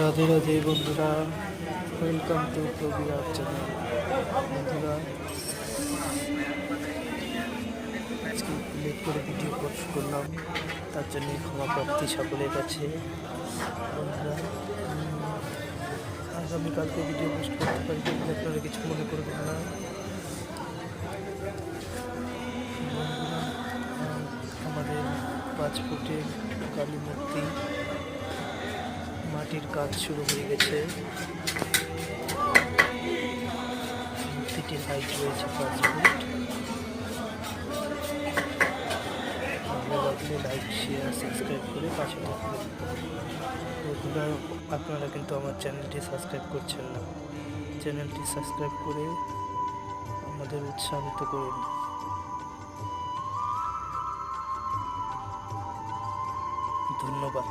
রাধে রাধে বন্ধুরা welcome to প্রবিরাট channel বন্ধুরা, আজকে লেট করে ভিডিও পোস্ট করলাম, তার জন্য ক্ষমা প্রাপ্তি সকলের কাছে। বন্ধুরা আগামীকালকে ভিডিও পোস্ট করতে পারি আপনারা কিছু মনে করবেন না। আমাদের পাঁচ ফুটের কালী মূর্তি মাটির কাজ শুরু হয়ে গেছে। মূর্তিটির হাইট রয়েছে পাঁচ ফুট। লাইক শেয়ার সাবস্ক্রাইব করে পাশে থাকবেন। বন্ধুরা, আপনারা কিন্তু আমার চ্যানেলটি সাবস্ক্রাইব করছেন না। চ্যানেলটি সাবস্ক্রাইব করে আমাদের উৎসাহিত করুন। ধন্যবাদ।